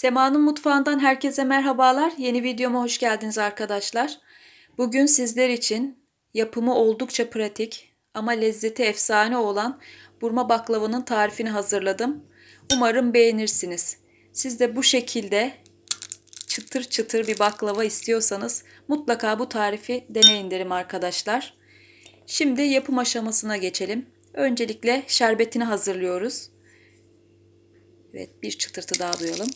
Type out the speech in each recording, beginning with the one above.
Sema'nın mutfağından herkese merhabalar. Yeni videoma hoş geldiniz arkadaşlar. Bugün sizler için yapımı oldukça pratik ama lezzeti efsane olan burma baklavanın tarifini hazırladım. Umarım beğenirsiniz. Siz de bu şekilde çıtır çıtır bir baklava istiyorsanız mutlaka bu tarifi deneyin derim arkadaşlar. Şimdi yapım aşamasına geçelim. Öncelikle şerbetini hazırlıyoruz. Evet bir çıtırtı daha duyalım.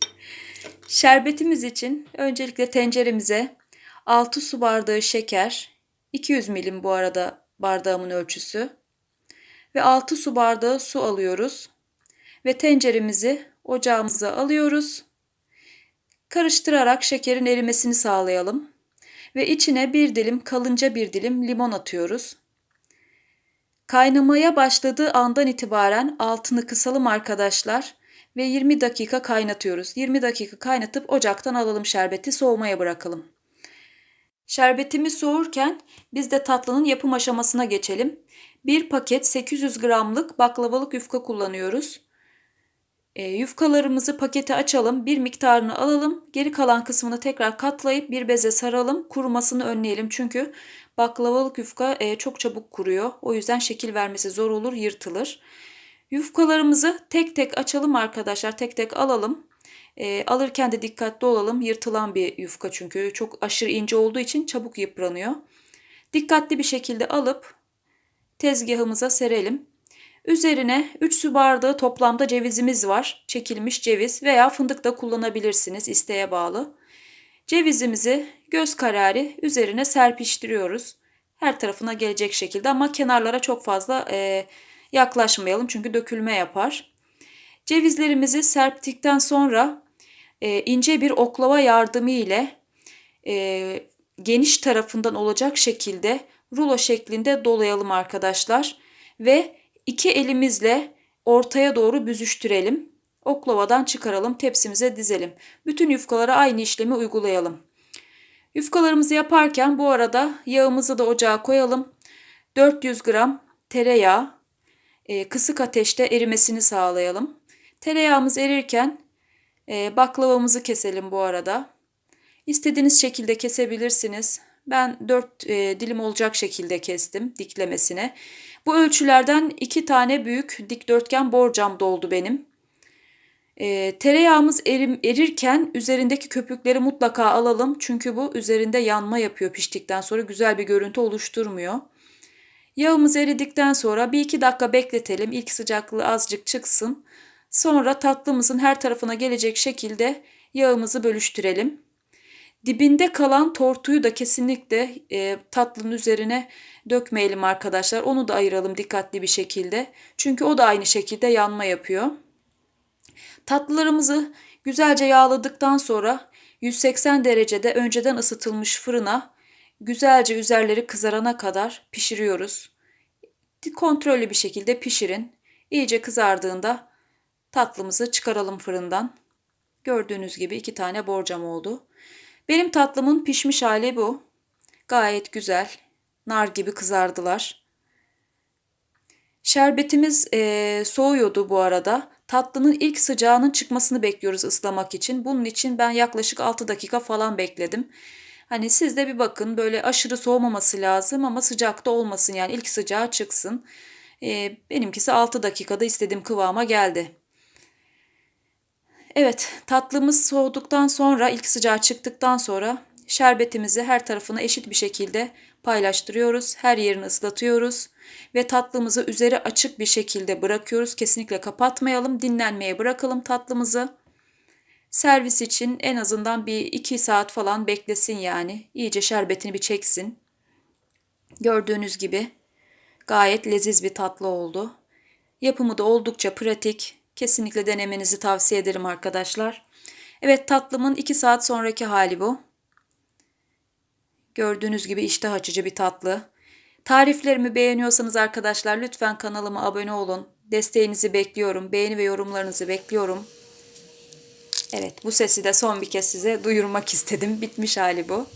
Şerbetimiz için öncelikle tenceremize 6 su bardağı şeker, 200 milim bu arada bardağımın ölçüsü ve 6 su bardağı su alıyoruz. Ve tenceremizi ocağımıza alıyoruz. Karıştırarak şekerin erimesini sağlayalım. Ve içine bir dilim kalınca bir dilim limon atıyoruz. Kaynamaya başladığı andan itibaren altını kısalım arkadaşlar ve 20 dakika kaynatıyoruz. 20 dakika kaynatıp ocaktan alalım şerbeti soğumaya bırakalım. Şerbetimiz soğurken biz de tatlının yapım aşamasına geçelim. Bir paket 800 gramlık baklavalık yufka kullanıyoruz. E, yufkalarımızı pakete açalım, bir miktarını alalım, geri kalan kısmını tekrar katlayıp bir beze saralım, kurumasını önleyelim. Çünkü baklavalık yufka e, çok çabuk kuruyor. O yüzden şekil vermesi zor olur, yırtılır. Yufkalarımızı tek tek açalım arkadaşlar, tek tek alalım. E, alırken de dikkatli olalım. Yırtılan bir yufka çünkü çok aşırı ince olduğu için çabuk yıpranıyor. Dikkatli bir şekilde alıp tezgahımıza serelim. Üzerine 3 su bardağı toplamda cevizimiz var. Çekilmiş ceviz veya fındık da kullanabilirsiniz isteğe bağlı. Cevizimizi göz kararı üzerine serpiştiriyoruz. Her tarafına gelecek şekilde ama kenarlara çok fazla e, yaklaşmayalım çünkü dökülme yapar. Cevizlerimizi serptikten sonra e, ince bir oklava yardımı ile e, geniş tarafından olacak şekilde rulo şeklinde dolayalım arkadaşlar. Ve iki elimizle ortaya doğru büzüştürelim. Oklavadan çıkaralım, tepsimize dizelim. Bütün yufkalara aynı işlemi uygulayalım. Yufkalarımızı yaparken bu arada yağımızı da ocağa koyalım. 400 gram tereyağı e, kısık ateşte erimesini sağlayalım. Tereyağımız erirken e, baklavamızı keselim bu arada. İstediğiniz şekilde kesebilirsiniz. Ben 4 e, dilim olacak şekilde kestim diklemesine. Bu ölçülerden 2 tane büyük dikdörtgen borcam doldu benim. E, tereyağımız erim, erirken üzerindeki köpükleri mutlaka alalım. Çünkü bu üzerinde yanma yapıyor piştikten sonra güzel bir görüntü oluşturmuyor. Yağımız eridikten sonra bir iki dakika bekletelim. İlk sıcaklığı azıcık çıksın. Sonra tatlımızın her tarafına gelecek şekilde yağımızı bölüştürelim. Dibinde kalan tortuyu da kesinlikle e, tatlının üzerine dökmeyelim arkadaşlar. Onu da ayıralım dikkatli bir şekilde. Çünkü o da aynı şekilde yanma yapıyor. Tatlılarımızı güzelce yağladıktan sonra 180 derecede önceden ısıtılmış fırına güzelce üzerleri kızarana kadar pişiriyoruz. Kontrollü bir şekilde pişirin. İyice kızardığında tatlımızı çıkaralım fırından. Gördüğünüz gibi iki tane borcam oldu. Benim tatlımın pişmiş hali bu. Gayet güzel. Nar gibi kızardılar. Şerbetimiz e, soğuyordu bu arada. Tatlının ilk sıcağının çıkmasını bekliyoruz ıslamak için. Bunun için ben yaklaşık 6 dakika falan bekledim. Hani siz de bir bakın böyle aşırı soğumaması lazım ama sıcakta olmasın yani ilk sıcağı çıksın. E, benimkisi 6 dakikada istediğim kıvama geldi. Evet tatlımız soğuduktan sonra ilk sıcağı çıktıktan sonra şerbetimizi her tarafına eşit bir şekilde paylaştırıyoruz. Her yerini ıslatıyoruz ve tatlımızı üzeri açık bir şekilde bırakıyoruz. Kesinlikle kapatmayalım. Dinlenmeye bırakalım tatlımızı. Servis için en azından bir 2 saat falan beklesin yani. İyice şerbetini bir çeksin. Gördüğünüz gibi gayet leziz bir tatlı oldu. Yapımı da oldukça pratik. Kesinlikle denemenizi tavsiye ederim arkadaşlar. Evet tatlımın 2 saat sonraki hali bu. Gördüğünüz gibi iştah açıcı bir tatlı. Tariflerimi beğeniyorsanız arkadaşlar lütfen kanalıma abone olun. Desteğinizi bekliyorum. Beğeni ve yorumlarınızı bekliyorum. Evet bu sesi de son bir kez size duyurmak istedim. Bitmiş hali bu.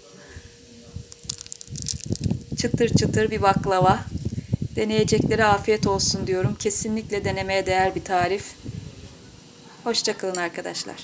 Çıtır çıtır bir baklava. Deneyeceklere afiyet olsun diyorum. Kesinlikle denemeye değer bir tarif. Hoşçakalın arkadaşlar.